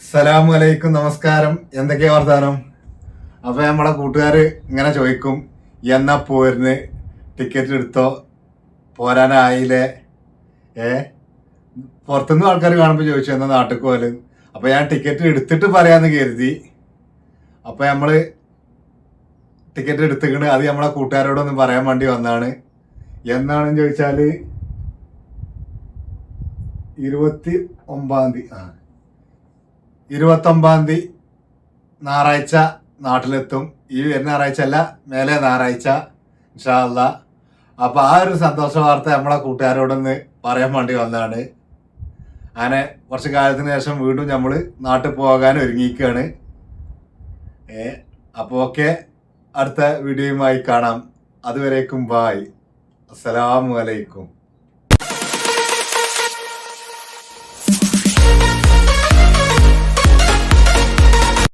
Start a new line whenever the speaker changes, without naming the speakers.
സലാമു അലൈക്കും നമസ്കാരം. എന്തൊക്കെയാ വർത്താനം? അപ്പൊ നമ്മളെ കൂട്ടുകാർ ഇങ്ങനെ ചോദിക്കും എന്നാ പോരുന്ന്? ടിക്കറ്റ് എടുത്തോ? പോരാനായില്ലേ? ഏ? പുറത്തുനിന്ന് ആൾക്കാർ കാണുമ്പോൾ ചോദിച്ചു എന്നാ നാട്ടിൽ പോലും അപ്പൊ ഞാൻ ടിക്കറ്റ് എടുത്തിട്ട് പറയാന്ന് കരുതി. അപ്പൊ നമ്മൾ ടിക്കറ്റ് എടുത്തിക്കണ് അത് നമ്മളെ കൂട്ടുകാരോടൊന്നും പറയാൻ വേണ്ടി വന്നാണ്. എന്നാണെന്ന് ചോദിച്ചാൽ ഇരുപത്തി ഒമ്പതാം തീയതി ആ. ഇരുപത്തൊമ്പതാം തീയതി ഞായറാഴ്ച നാട്ടിലെത്തും. ഈ വരുന്ന ഞായറാഴ്ച അല്ല മേലെ ഞായറാഴ്ച ഇൻഷാല്ല അപ്പൊ ആ ഒരു സന്തോഷ വാർത്ത നമ്മളെ കൂട്ടുകാരോടൊന്ന് പറയാൻ വേണ്ടി വന്നതാണ്. അങ്ങനെ കുറച്ച് കാലത്തിന് ശേഷം വീണ്ടും നമ്മൾ നാട്ടിൽ പോകാൻ ഒരുങ്ങിയിരിക്കുകയാണ്. ഏ അപ്പോൾ ഓക്കെ. അടുത്ത വീഡിയോയുമായി കാണാം. അതുവരേക്കും ബായ്. അസ്സലാമു അലൈക്കും.